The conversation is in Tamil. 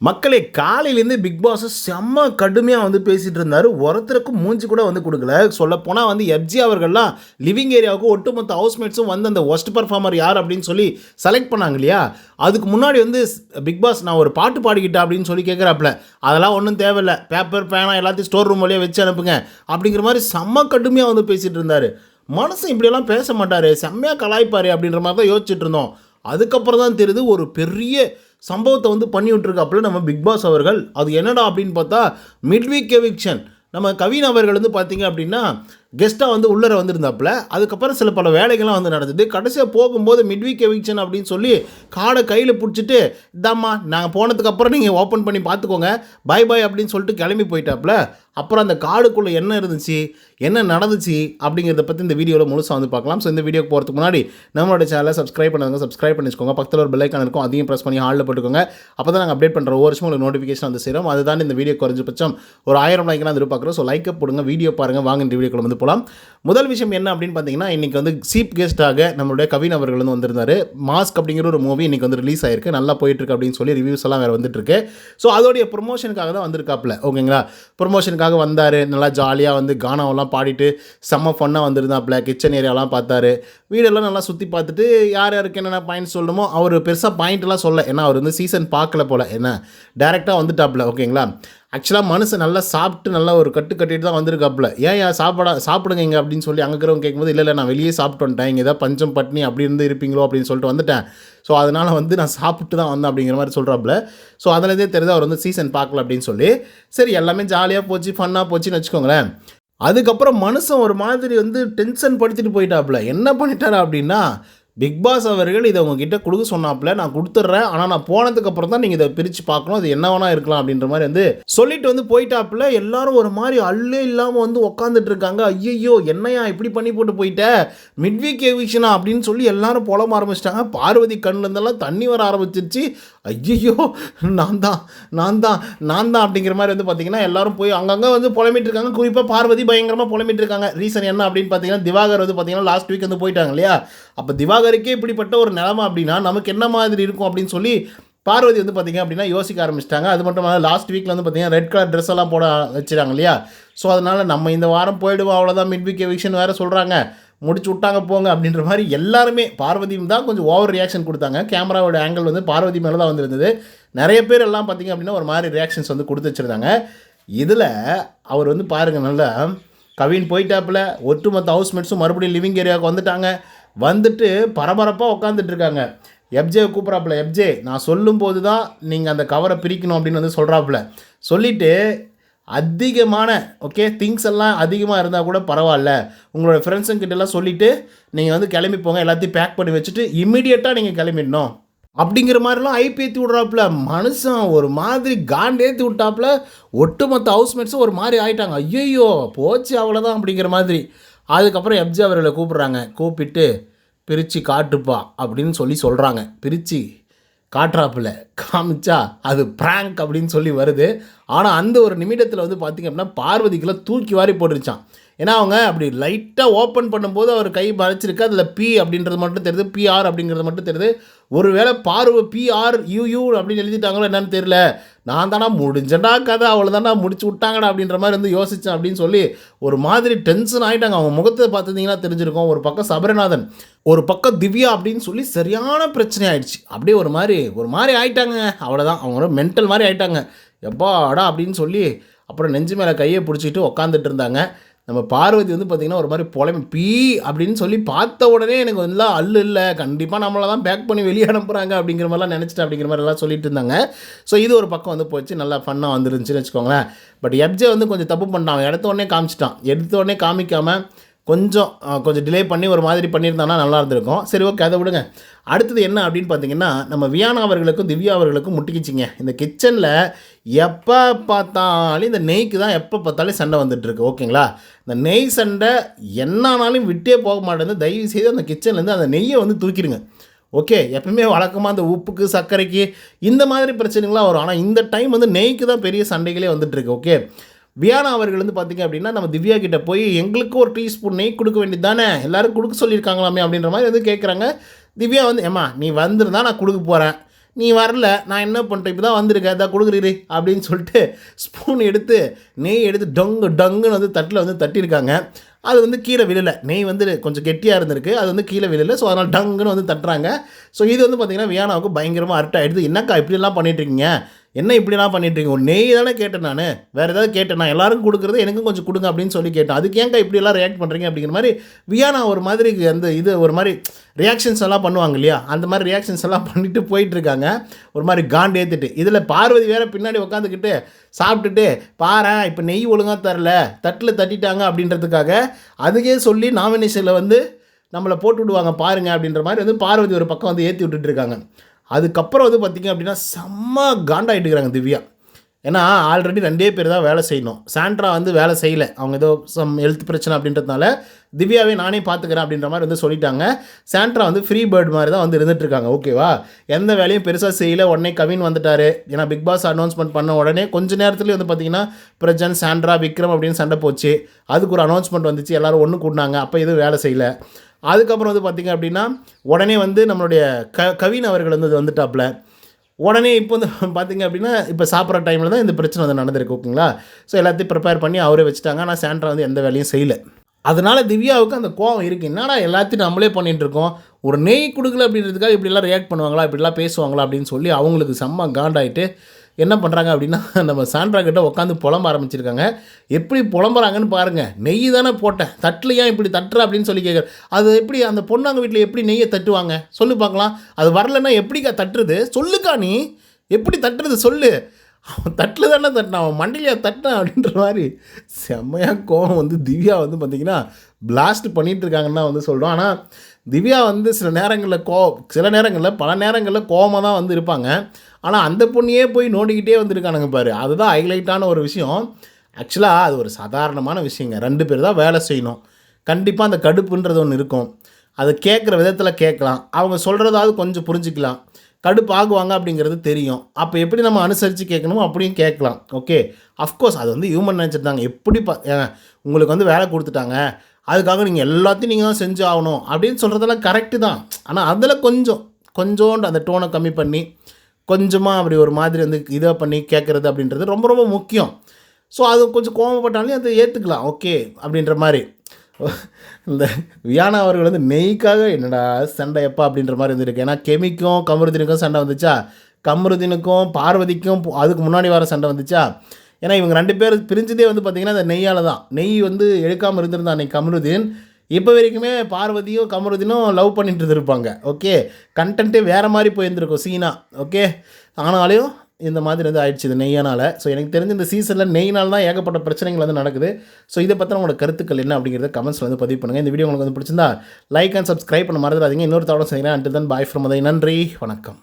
மக்களே காலையிலேருந்து பிக் பாஸ் செம்ம கடுமையாக வந்து பேசிகிட்டு இருந்தார். ஒருத்தருக்கும் மூஞ்சி கூட வந்து கொடுக்கல. சொல்லப்போனால் வந்து எஃப்ஜி அவர்கள்லாம் லிவிங் ஏரியாவுக்கு ஒட்டுமொத்த ஹவுஸ்மேட்ஸும் வந்து அந்த ஒஸ்ட் பர்ஃபார்மர் யார் அப்படின்னு சொல்லி செலக்ட் பண்ணாங்க இல்லையா? அதுக்கு முன்னாடி வந்து பிக் பாஸ் நான் ஒரு பாட்டு பாடிக்கிட்டேன் அப்படின்னு சொல்லி கேட்குறாப்புல அதெல்லாம் ஒன்றும் தேவையில்ல. பேப்பர் பேனா எல்லாத்தையும் ஸ்டோர் ரூம் வழியாக வச்சு அனுப்புங்க. அப்படிங்கிற மாதிரி செம்ம கடுமையாக வந்து பேசிகிட்டு இருந்தார். மனசு இப்படியெல்லாம் பேச மாட்டார். செம்மையாக கலாய்ப்பார் அப்படின்ற மாதிரி தான் யோசிச்சுட்டு இருந்தோம். அதுக்கப்புறம் தான் தெரியுது ஒரு பெரிய சம்பவத்தை வந்து பண்ணி விட்டுருக்காப்புல நம்ம பிக் பாஸ் அவர்கள். அது என்னடா அப்படின்னு பார்த்தா மிட்வீக் எவிக்ஷன் நம்ம கவின் அவர்கள் வந்து பார்த்திங்க அப்படின்னா கெஸ்ட்டாக வந்து உள்ளர வந்திருந்தாப்புல. அதுக்கப்புறம் சில பல வேலைகள்லாம் வந்து நடந்தது. கடைசியாக போகும்போது மிட்வீக் எவிக்ஷன் அப்படின்னு சொல்லி கார்டை கையில் பிடிச்சிட்டு இதாம்மா நாங்கள் போனதுக்கப்புறம் நீங்கள் ஓப்பன் பண்ணி பார்த்துக்கோங்க. பை பாய் அப்படின்னு சொல்லிட்டு கிளம்பி போயிட்டாப்புல. அப்புறம் அந்த காடுக்குள்ளே என்ன இருந்துச்சு என்ன நடந்துச்சு அப்படிங்கிறத பற்றி இந்த வீடியோவில் முழுசாக வந்து பார்க்கலாம். ஸோ இந்த வீடியோக்கு போகிறதுக்கு முன்னாடி நம்மளோட சேனலை சப்ஸ்கிரைப் பண்ணுங்க சப்ஸ்கிரைப் பண்ணி வச்சுக்கோங்க பக்கத்தில் ஒரு பெல்லைக்கான இருக்கும் அதையும் ப்ரெஸ் பண்ணி ஹாலில் போட்டுக்கோங்க. அப்போ தான் நாங்கள் அப்டேட் பண்ணுற ஒவ்வொரு வருஷம் உங்களுக்கு நோட்டிஃபிகேஷன் வந்து சேரும். அதுதான் இந்த வீடியோ குறைஞ்சபட்சம் ஒரு ஆயிரம் லைக்கெலாம் எதிர்பார்க்குறோம். ஸோ லைக்கை போடுங்க வீடியோ பாருங்கள் வாங்க இந்த வீடியோக்குள்ள வந்து போகலாம் முதல் விஷயம் என்ன அப்படின்னு பார்த்தீங்கன்னா இன்றைக்கி வந்து சீப் கெஸ்ட்டாக நம்மளுடைய கவின் அவர்கள் வந்து வந்திருந்தார். மாஸ்க் அப்படிங்கிற ஒரு மூவி இன்றைக்கி வந்து ரிலீஸ் ஆயிருக்கு. நல்லா போயிட்டுருக்கு அப்படின்னு சொல்லி ரிவ்யூஸ் எல்லாம் வேறு வந்துட்டுருக்கு ஸோ அதோடைய ப்ரொமோஷனுக்காக தான் வந்திருக்காப்புல. ஓகேங்களா ப்ரொமோஷனுக்காக வந்தார். நல்லா ஜாலியாக வந்து கானாவெல்லாம் பாடிட்டு செம்ம ஃபன்னாக வந்திருந்தாப்புல. கிச்சன் ஏரியாலாம் பார்த்தாரு. வீடெல்லாம் நல்லா சுற்றி பார்த்துட்டு யார் யாருக்கு என்னென்ன பாயிண்ட் சொல்லணுமோ அவர் பெருசாக பாயிண்ட்லாம் சொல்ல. ஏன்னா அவர் வந்து சீசன் பார்க்கல போல். என்ன? டேரெக்டாக வந்துட்டாப்புல. ஓகேங்களா ஆக்சுவலாக மனுஷன் நல்லா சாப்பிட்டு நல்லா ஒரு கட்டு கட்டிட்டு தான் வந்திருக்காப்புல. ஏன் ஏன் சாப்பிட சாப்பிடுங்க இங்கே அப்படின்னு சொல்லி அங்கே இருக்கிறவங்க கேட்கும்போது இல்லை இல்லை நான் வெளியே சாப்பிட்டு வந்துட்டேன் இங்கே ஏதாவது பஞ்சம் பட்னி அப்படி இருந்து இருப்பீங்களோ? அப்படின்னு சொல்லிட்டு வந்துட்டேன். ஸோ அதனால் வந்து நான் சாப்பிட்டு தான் வந்தேன் அப்படிங்கிற மாதிரி சொல்கிறாப்புல ஸோ அதுலேருந்தே தெரியுது அவர் வந்து சீசன் பார்க்கல அப்படின்னு சொல்லி சரி எல்லாமே ஜாலியாக போச்சு ஃபன்னாக போச்சுன்னு வச்சுக்கோங்களேன். அதுக்கப்புறம் மனுஷன் ஒரு மாதிரி வந்து டென்ஷன் படுத்திட்டு போயிட்டாப்புல. என்ன பண்ணிட்டார் அப்படின்னா பிக் பாஸ் அவர்கள் இதை உங்ககிட்ட கொடுக்க சொன்னாப்புல நான் கொடுத்துட்றேன் ஆனால் நான் போனதுக்கு அப்புறம் தான் நீங்கள் இதை பிரித்து பார்க்கணும் அது என்ன வேணா இருக்கலாம் அப்படின்ற மாதிரி வந்து சொல்லிட்டு வந்து போயிட்டாப்புல. எல்லாரும் ஒரு மாதிரி அல்லே இல்லாமல் வந்து உட்காந்துட்டு இருக்காங்க. ஐயையோ என்னையா இப்படி பண்ணி போட்டு போயிட்ட? மிட்வீக் எவிக்ஷனா அப்படின்னு சொல்லி எல்லாரும் புலம்ப ஆரம்பிச்சிட்டாங்க. பார்வதி கண்ணுலேருந்தெல்லாம் தண்ணி வர ஆரம்பிச்சிருச்சு. ஐயையோ நான் தான் நான் தான் நான் தான் அப்படிங்கிற மாதிரி வந்து பார்த்தீங்கன்னா எல்லாரும் போய் அங்கங்கே வந்து புலம்பிட்டு இருக்காங்க குறிப்பாக பார்வதி பயங்கரமாக புலம்பிட்டு இருக்காங்க ரீசன் என்ன அப்படின்னு பார்த்தீங்கன்னா திவாகர் வந்து பார்த்தீங்கன்னா லாஸ்ட் வீக் வந்து போயிட்டாங்க இல்லையா? அப்போ திவாகருக்கே இப்படிப்பட்ட ஒரு நிலமை அப்படின்னா நமக்கு என்ன மாதிரி இருக்கும் அப்படின்னு சொல்லி பார்வதி வந்து பார்த்தீங்க அப்படின்னா யோசிக்க ஆரம்பிச்சிட்டாங்க. அது மட்டும் இல்லாமல் லாஸ்ட் வீக்கில் வந்து பார்த்தீங்கன்னா ரெட் கலர் ட்ரெஸ் எல்லாம் போட வச்சுறாங்க இல்லையா? ஸோ அதனால் நம்ம இந்த வாரம் போயிடுவோம் அவ்வளோதான் மிட் வீக் எவிக்ஷன் வேறு சொல்கிறாங்க முடிச்சு விட்டாங்க போங்க அப்படின்ற மாதிரி எல்லாருமே பார்வதியும் தான் கொஞ்சம் ஓவர் ரியாக்ஷன் கொடுத்தாங்க. கேமராவோட ஆங்கிள் வந்து பார்வதி மேலே தான் வந்திருந்தது. நிறைய பேர் எல்லாம் பார்த்தீங்க அப்படின்னா ஒரு மாதிரி ரியாக்ஷன்ஸ் வந்து கொடுத்து வச்சுருந்தாங்க. இதில் அவர் வந்து பாருங்கள் நல்லா கவின் போயிட்டாப்புல. ஒட்டுமொத்த ஹவுஸ்மேட்ஸும் மறுபடியும் லிவிங் ஏரியாவுக்கு வந்துட்டாங்க. வந்துட்டு பரபரப்பாக உட்காந்துட்டு இருக்காங்க. எப்ஜே கூப்பிட்றாப்புல. எப்ஜே நான் சொல்லும்போது தான் நீங்கள் அந்த கவரை பிரிக்கணும் அப்படின்னு வந்து சொல்கிறாப்புல சொல்லிவிட்டு அதிகமான ஓகே திங்ஸ் எல்லாம் அதிகமாக இருந்தால் கூட பரவாயில்ல. உங்களோட ஃப்ரெண்ட்ஸுங்கிட்டலாம் சொல்லிவிட்டு நீங்கள் வந்து கிளம்பி போங்க எல்லாத்தையும் பேக் பண்ணி வச்சுட்டு இம்மிடியட்டாக நீங்கள் கிளம்பிடணும். அப்படிங்கிற மாதிரிலாம் ஐபி ஏற்றி விட்றாப்புல. மனுஷன் ஒரு மாதிரி காண்டேற்றி விட்டாப்புல. ஒட்டுமொத்த ஹவுஸ்மேட்ஸும் ஒரு மாதிரி ஆயிட்டாங்க. ஐயோ போச்சு அவ்வளோதான் அப்படிங்கிற மாதிரி. அதுக்கப்புறம் எப்ஜி அவர்களை கூப்பிட்றாங்க. கூப்பிட்டு பிரித்து காட்டுப்பா அப்படின்னு சொல்லி சொல்கிறாங்க பிரித்து காட்டுறாப்புல காமிச்சா அது ப்ராங்க் அப்படின்னு சொல்லி வருது. ஆனால் அந்த ஒரு நிமிடத்தில் வந்து பார்த்திங்க அப்படின்னா பார்வதிக்குள்ளே தூக்கி வாரி போட்டுருச்சான் ஏன்னா அவங்க அப்படி லைட்டாக ஓப்பன் பண்ணும்போது அவர் கை மறைச்சிருக்கு. அதில் பி அப்படின்றது மட்டும் தெரியுது. பிஆர் அப்படிங்கிறது மட்டும் தெரியுது. ஒருவேளை பார்வை பிஆர் யூயூ அப்படின்னு எழுதிட்டாங்களோ என்னன்னு தெரியல. நான் தானா முடிஞ்சடா கதை. அவ்வளோதானா முடிச்சு விட்டாங்கடா அப்படின்ற மாதிரி வந்து யோசித்தேன் அப்படின்னு சொல்லி ஒரு மாதிரி டென்ஷன் ஆகிட்டாங்க அவங்க முகத்தை பார்த்துருந்தீங்கன்னா தெரிஞ்சிருக்கும். ஒரு பக்கம் சபரிநாதன் ஒரு பக்கம் திவ்யா அப்படின்னு சொல்லி சரியான பிரச்சனை ஆயிடுச்சு. அப்படியே ஒரு மாதிரி ஒரு மாதிரி ஆயிட்டாங்க. அவ்வளோதான் அவங்க மென்டல் மாதிரி ஆயிட்டாங்க. எப்பாடா அப்படின்னு சொல்லி அப்புறம் நெஞ்சு மேலே கையை பிடிச்சிட்டு உக்காந்துட்டு இருந்தாங்க. நம்ம பார்வதி வந்து பார்த்திங்கன்னா ஒரு மாதிரி புலமை பீ அப்படின்னு சொல்லி பார்த்த உடனே எனக்கு வந்து அல்லு இல்லை கண்டிப்பாக நம்மளை தான் பேக் பண்ணி வெளியே அனுப்புகிறாங்க அப்படிங்கிற மாதிரிலாம் நினச்சிட்டு அப்படிங்கிற மாதிரிலாம் சொல்லிட்டு இருந்தாங்க. ஸோ இது ஒரு பக்கம் வந்து போச்சு நல்லா ஃபன்னாக வந்துருந்துச்சுன்னு வச்சுக்கோங்களேன். பட் எப்ஜே வந்து கொஞ்சம் தப்பு பண்ணிட்டான். அவன் எடுத்த உடனே காமிச்சிட்டான். எடுத்த உடனே காமிக்காமல் கொஞ்சம் கொஞ்சம் டிலே பண்ணி ஒரு மாதிரி பண்ணியிருந்தானா நல்லா இருந்திருக்கும். சரி ஓகே அதை விடுங்க. அடுத்தது என்ன அப்படின்னு பார்த்தீங்கன்னா நம்ம வியானா அவர்களுக்கும் திவ்யா அவர்களுக்கும் முட்டிக்கிச்சிங்க. இந்த கிச்சனில் எப்போ பார்த்தாலும் இந்த நெய்க்கு தான் எப்போ பார்த்தாலும் சண்டை வந்துட்டுருக்கு ஓகேங்களா இந்த நெய் சண்டை என்னானாலும் விட்டே போக மாட்டேங்குது. தயவு செய்து அந்த கிச்சன்லேருந்து அந்த நெய்யை வந்து தூக்கிடுங்க. ஓகே எப்பவுமே வழக்கமாக அந்த உப்புக்கு சர்க்கரைக்கு இந்த மாதிரி பிரச்சனைகள்லாம் வரும். ஆனால் இந்த டைம் வந்து நெய்க்கு தான் பெரிய சண்டைகளே வந்துட்டுருக்கு ஓகே வியானா அவர்கள் வந்து பார்த்தீங்க அப்படின்னா நம்ம திவ்யா கிட்டே போய் எங்களுக்கு ஒரு டீஸ்பூன் நெய் கொடுக்க வேண்டியது தானே எல்லாரும் கொடுக்க சொல்லியிருக்காங்களாமே அப்படின்ற மாதிரி வந்து கேட்குறாங்க திவ்யா வந்து ஏம்மா நீ வந்திருந்தா நான் கொடுக்க போகிறேன் நீ வரல நான் என்ன பண்ணுறேன் இப்போ தான் வந்திருக்கேன். இதான் கொடுக்குறீரு. அப்படின்னு சொல்லிட்டு ஸ்பூன் எடுத்து நெய் எடுத்து டொங்கு டங்குன்னு வந்து தட்டில் வந்து தட்டியிருக்காங்க. அது வந்து கீழே விழல. நெய் வந்து கொஞ்சம் கெட்டியாக இருந்திருக்கு. அது வந்து கீழே விழல. ஸோ அதனால் டங்குன்னு வந்து தட்டுறாங்க. ஸோ இது வந்து பார்த்திங்கன்னா வியானாவுக்கு பயங்கரமாக அரட்டை ஆகிடுது என்னக்கா இப்படிலாம் பண்ணிட்டு இருக்கீங்க? என்ன இப்படிலாம் பண்ணிட்டு இருக்கீங்க ஒரு நெய் தானே கேட்டேன் நான். வேறு ஏதாவது கேட்டேன். நான் எல்லாருக்கும் கொடுக்குறது எனக்கும் கொஞ்சம் கொடுங்க அப்படின்னு சொல்லி கேட்டேன். அதுக்கு ஏங்க இப்படிலாம் ரியாக்ட் பண்ணுறீங்க அப்படிங்கிற மாதிரி வியானா ஒரு மாதிரி அந்த இது ஒரு மாதிரி ரியாக்ஷன்ஸ் எல்லாம் பண்ணுவாங்க இல்லையா? அந்த மாதிரி ரியாக்ஷன்ஸ் எல்லாம் பண்ணிட்டு போயிட்டுருக்காங்க. ஒரு மாதிரி காண்டு ஏற்றுட்டு இதில் பார்வதி வேற பின்னாடி உட்காந்துக்கிட்டு சாப்பிட்டுட்டு பாரேன் இப்போ நெய் ஒழுங்காக தரல. தட்டில் தட்டிட்டாங்க அப்படின்றதுக்காக அதுக்கே சொல்லி நாமினேஷனில் வந்து நம்மளை போட்டு விடுவாங்க பாருங்கள் அப்படின்ற மாதிரி வந்து பார்வதி ஒரு பக்கம் வந்து ஏற்றி விட்டுட்டு இருக்காங்க அதுக்கப்புறம் வந்து பார்த்திங்க அப்படின்னா செம்ம காண்டாயிட்டு இருக்கிறாங்க திவ்யா. ஏன்னா ஆல்ரெடி ரெண்டே பேர் தான் வேலை செய்யணும். சாண்ட்ரா வந்து வேலை செய்யலை. அவங்க ஏதோ சம் ஹெல்த் பிரச்சனை அப்படின்றதுனால திவ்யாவே நானே பார்த்துக்கிறேன் அப்படின்ற மாதிரி வந்து சொல்லிட்டாங்க. சாண்ட்ரா வந்து ஃப்ரீ பேர்ட் மாதிரி தான் வந்து இருந்துட்டுருக்காங்க. ஓகேவா எந்த வேலையும் பெருசாக செய்யல. உடனே கவின் வந்துட்டார். ஏன்னா பிக் பாஸ் அனௌன்ஸ்மெண்ட் பண்ண உடனே கொஞ்ச நேரத்துலேயே வந்து பார்த்தீங்கன்னா பிரஜன் சாண்ட்ரா விக்ரம் அப்படின்னு சண்டை போச்சு. அதுக்கு ஒரு அனௌன்ஸ்மெண்ட் வந்துச்சு. எல்லோரும் ஒன்று கூட்டினாங்க அப்போ எதுவும் வேலை செய்யலை. அதுக்கப்புறம் வந்து பார்த்திங்க அப்படின்னா உடனே வந்து நம்மளுடைய க கவின் அவர்கள் வந்து வந்துட்டாப்புல. உடனே இப்போ வந்து பார்த்திங்க அப்படின்னா இப்போ சாப்பிட்ற டைமில் தான் இந்த பிரச்சனை வந்து நடந்திருக்கு ஓகேங்களா? ஸோ எல்லாத்தையும் ப்ரிப்பேர் பண்ணி அவரே வச்சுட்டாங்க. ஆனால் சாண்ட்ரா வந்து எந்த வேலையும் செய்யலை. அதனால திவ்யாவுக்கு அந்த கோவம் இருக்குது என்னடா எல்லாத்தையும் நம்மளே பண்ணிகிட்ருக்கோம் இருக்கோம்? ஒரு நெய் கொடுக்கல அப்படின்றதுக்காக இப்படிலாம் ரியாக்ட் பண்ணுவாங்களா? இப்படிலாம் பேசுவாங்களா? அப்படின்னு சொல்லி அவங்களுக்கு செம்ம காண்டாயிட்டு என்ன பண்ணுறாங்க அப்படின்னா நம்ம சாண்ட்ரா கிட்ட உட்காந்து புலம்ப ஆரம்பிச்சிருக்காங்க. எப்படி புலம்புறாங்கன்னு பாருங்கள் நெய் தானே போட்டேன். தட்டில் ஏன் இப்படி தட்டுற அப்படின்னு சொல்லி கேட்குற அது எப்படி அந்த பொண்ணாங்க வீட்டில் எப்படி நெய்யை தட்டுவாங்க? சொல்லு பார்க்கலாம். அது வரலன்னா எப்படிக்கா தட்டுறது? சொல்லுக்கா நீ. எப்படி தட்டுறது சொல்லு. அவன் தட்டில் தானே தட்டினான். அவன் மண்டிலையா தட்டினான் அப்படின்ற மாதிரி செம்மையாக கோவம் வந்து திவ்யா வந்து பார்த்திங்கன்னா பிளாஸ்ட் பண்ணிகிட்டு இருக்காங்கன்னா தான் வந்து சொல்கிறோம் ஆனால் திவ்யா வந்து சில நேரங்களில் கோ சில நேரங்களில் பல நேரங்களில் கோபமாக தான் வந்து இருப்பாங்க. ஆனால் அந்த பொண்ணையே போய் நோண்டிக்கிட்டே வந்திருக்கானுங்க பாரு. அதுதான் ஹைலைட்டான ஒரு விஷயம். ஆக்சுவலாக அது ஒரு சாதாரணமான விஷயங்க. ரெண்டு பேர் தான் வேலை செய்யணும். கண்டிப்பாக அந்த கடுப்புன்றது ஒன்று இருக்கும். அதை கேட்குற விதத்தில் கேட்கலாம். அவங்க சொல்கிறதாவது கொஞ்சம் புரிஞ்சுக்கலாம். கடுப்பு ஆகுவாங்க அப்படிங்கிறது தெரியும். அப்போ எப்படி நம்ம அனுசரித்து கேட்கணுமோ அப்படியும் கேட்கலாம். ஓகே அஃப்கோர்ஸ் அது வந்து ஹியூமன் நேச்சர் தாங்க. எப்படி பா உங்களுக்கு வந்து வேலை கொடுத்துட்டாங்க. அதுக்காக நீங்கள் எல்லாத்தையும் நீங்கள் தான் செஞ்சு ஆகணும் அப்படின்னு சொல்கிறதெல்லாம் கரெக்டு தான். ஆனால் அதில் கொஞ்சம் கொஞ்சோண்டு அந்த டோனை கம்மி பண்ணி கொஞ்சமாக அப்படி ஒரு மாதிரி வந்து இதை பண்ணி கேட்குறது அப்படின்றது ரொம்ப ரொம்ப முக்கியம். ஸோ அது கொஞ்சம் கோவப்பட்டாலும் அதை ஏற்றுக்கலாம் ஓகே அப்படின்ற மாதிரி. இந்த வியானா அவர்கள் வந்து நெய்க்காக என்னடா சண்டை எப்பா அப்படின்ற மாதிரி இருந்திருக்கு. ஏன்னா கெமிக்கும் கமருதினுக்கும் சண்டை வந்துச்சா? கமருதினுக்கும் பார்வதிக்கும் அதுக்கு முன்னாடி வர சண்டை வந்துச்சா? ஏன்னா இவங்க ரெண்டு பேர் பிரிஞ்சதே வந்து பார்த்திங்கன்னா அந்த நெய்யால் தான் நெய் வந்து எடுக்காமல் இருந்திருந்தா அன்னைக்கு கமருதீன். இப்போ வரைக்குமே பார்வதியும் கமருதினும் லவ் பண்ணிட்டு இருப்பாங்க ஓகே கண்டென்ட்டே வேறு மாதிரி போயிருந்துருக்கும் சீனா. ஓகே ஆனாலையும் இந்த மாதிரி வந்து ஆயிடுச்சு இது நெய்யானால். ஸோ எனக்கு தெரிஞ்ச இந்த சீசனில் நெய்னால் தான் ஏகப்பட்ட பிரச்சனைகள் வந்து நடக்குது. ஸோ இதை பற்றின உங்களோட கருத்துக்கள் என்ன அப்படிங்கிறத கமெண்ட்ஸில் வந்து பதிவு பண்ணுங்கள் இந்த வீடியோ உங்களுக்கு வந்து பிடிச்சிருந்தா லைக் அண்ட் சப்ஸ்கிரைப் பண்ண மறந்துடாதீங்க. இன்னொரு தவிர செய்கிறேன் அண்ட் தன் பாய் ஃப்ரம் அதை நன்றி. வணக்கம்.